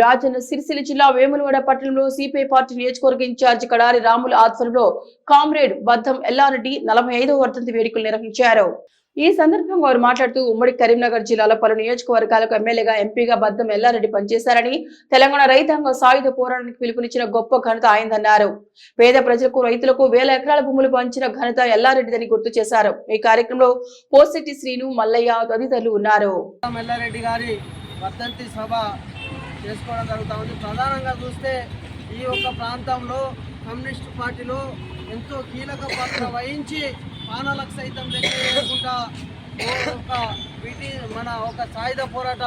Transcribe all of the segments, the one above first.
రాజన్న సిరిసిల్ల జిల్లా వేములవాడ పట్టణంలో CPI party నియోజకవర్గ ఇన్ఛార్జి కడారి రాముల ఆధ్వర్యంలో కామ్రేడ్ బద్దం ఎల్లారెడ్డి నలభై ఐదవ వర్ధంతి వేడుకలు నిర్వహించారు. ఈ సందర్భంగా వారు మాట్లాడుతూ ఉమ్మడి కరీంనగర్ జిల్లాలో పలు నియోజకవర్గాలకు ఎమ్మెల్యేగా ఎంపీగా బద్దం ఎల్లారెడ్డి పనిచేశారని తెలంగాణ రైతాంగ సాయుధ పోరాటానికి పిలుపునిచ్చిన గొప్ప ఘనత ఆయనదన్నారు. పేద ప్రజలకు రైతులకు వేల ఎకరాల భూములు పంచిన ఘనత ఎల్లారెడ్డిదని గుర్తు చేశారు. ఈ కార్యక్రమంలో పోసెట్టి శ్రీను మల్లయ్య తదితరులు ఉన్నారు. ఎల్లారెడ్డి గారి వర్ధంతి సభ చేసుకోవడం జరుగుతూ ఉంది ప్రధానంగా చూస్తే ఈ యొక్క ప్రాంతంలో కమ్యూనిస్ట్ పార్టీలో ఎంతో కీలక పాత్ర వహించి ప్రాణాలకు సైతం లేకుండా ఒక వీటి మన ఒక సాయుధ పోరాట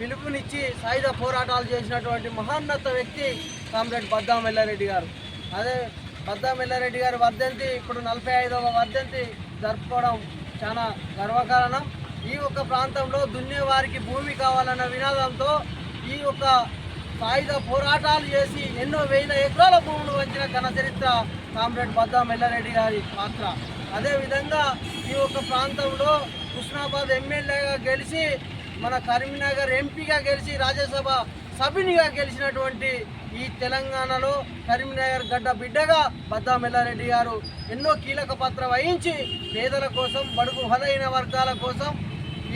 పిలుపునిచ్చి సాయుధ పోరాటాలు చేసినటువంటి మహోన్నత వ్యక్తి కామ్రేడ్ బద్దాం ఎల్లారెడ్డి గారు. అదే బద్దాం ఎల్లారెడ్డి గారి వర్ధంతి ఇప్పుడు నలభై ఐదవ వర్ధంతి జరుపుకోవడం చాలా గర్వకారణం. ఈ ఒక్క ప్రాంతంలో దున్నే వారికి భూమి కావాలన్న వినాదంతో ఈ యొక్క సాయుధ పోరాటాలు చేసి ఎన్నో వేల ఎకరాల భూములు వంచిన ఘన చరిత్ర కామ్రేడ్ బద్దాం ఎల్లారెడ్డి గారి పాత్ర. అదేవిధంగా ఈ యొక్క ప్రాంతంలో కృష్ణాబాద్ ఎమ్మెల్యేగా గెలిచి మన కరీంనగర్ ఎంపీగా గెలిచి రాజ్యసభ సభ్యునిగా గెలిచినటువంటి ఈ తెలంగాణలో కరీంనగర్ గడ్డ బిడ్డగా బద్దాం ఎల్లారెడ్డి గారు ఎన్నో కీలక పాత్ర వహించి పేదల కోసం బడుగు బలైన వర్గాల కోసం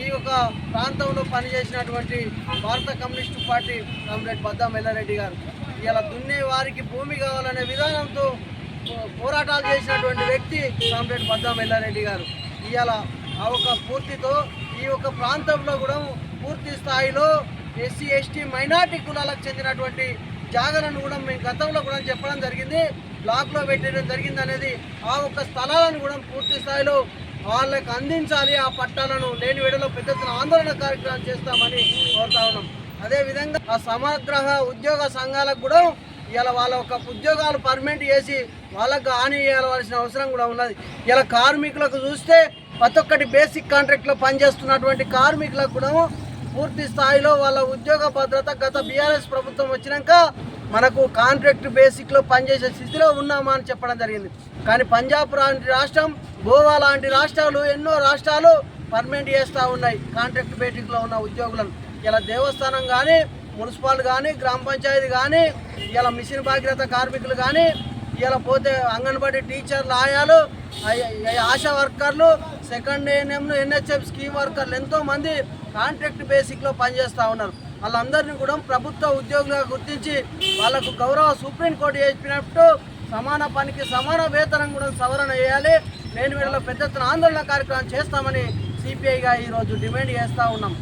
ఈ యొక్క ప్రాంతంలో పనిచేసినటువంటి భారత communist party comrade Baddam Yellareddy గారు. ఇలా దున్నే వారికి భూమి కావాలనే విధానంతో పోరాటాలు చేసినటువంటి వ్యక్తి కామ్రేడ్ బద్దాం ఎల్లారెడ్డి గారు. ఇవాళ ఆ ఒక పూర్తితో ఈ యొక్క ప్రాంతంలో కూడా పూర్తి స్థాయిలో ఎస్సీ ఎస్టీ మైనార్టీ కులాలకు చెందినటువంటి జాగలను కూడా మేము గతంలో కూడా చెప్పడం జరిగింది. బ్లాక్లో పెట్టడం జరిగింది అనేది ఆ ఒక్క స్థలాలను కూడా పూర్తి స్థాయిలో వాళ్ళకి అందించాలి ఆ పట్టాలను. లేని వేడలో పెద్ద ఆందోళన కార్యక్రమం చేస్తామని కోరుతా ఉన్నాం. అదేవిధంగా ఆ సమగ్ర ఉద్యోగ సంఘాలకు కూడా ఇలా వాళ్ళ ఒక ఉద్యోగాలు పర్మనెంట్ చేసి వాళ్ళకు హాని చేయవలసిన అవసరం కూడా ఉన్నది. ఇలా కార్మికులకు చూస్తే ప్రతి ఒక్కటి బేసిక్ కాంట్రాక్ట్లో పనిచేస్తున్నటువంటి కార్మికులకు కూడా పూర్తి స్థాయిలో వాళ్ళ ఉద్యోగ భద్రత గత బీఆర్ఎస్ ప్రభుత్వం వచ్చినాక మనకు కాంట్రాక్ట్ బేసిక్లో పనిచేసే స్థితిలో ఉన్నామా అని చెప్పడం జరిగింది. కానీ పంజాబ్ రాష్ట్రం గోవా లాంటి రాష్ట్రాలు ఎన్నో రాష్ట్రాలు పర్మనెంట్ చేస్తూ ఉన్నాయి. కాంట్రాక్ట్ బేటింగ్లో ఉన్న ఉద్యోగులను. ఇలా దేవస్థానం కానీ మున్సిపల్ కానీ గ్రామ పంచాయతీ కానీ ఇలా మిషన్ భాగీరథ కార్మికులు కానీ ఇలా పోతే అంగన్వాడీ టీచర్లు ఆయాలు ఆశా వర్కర్లు సెకండ్ ఏఎన్ఎంలు ఎన్హెచ్ఎఫ్ స్కీమ్ వర్కర్లు ఎంతోమంది కాంట్రాక్ట్ బేసిక్లో పనిచేస్తూ ఉన్నారు. వాళ్ళందరినీ కూడా ప్రభుత్వ ఉద్యోగులుగా గుర్తించి వాళ్ళకు గౌరవ సుప్రీంకోర్టు చెప్పినట్టు సమాన పనికి సమాన వేతనం కూడా సవరణ చేయాలి. లేని వేళలో పెద్ద ఎత్తున ఆందోళన కార్యక్రమం చేస్తామని సిపిఐగా ఈరోజు డిమాండ్ చేస్తూ ఉన్నాం.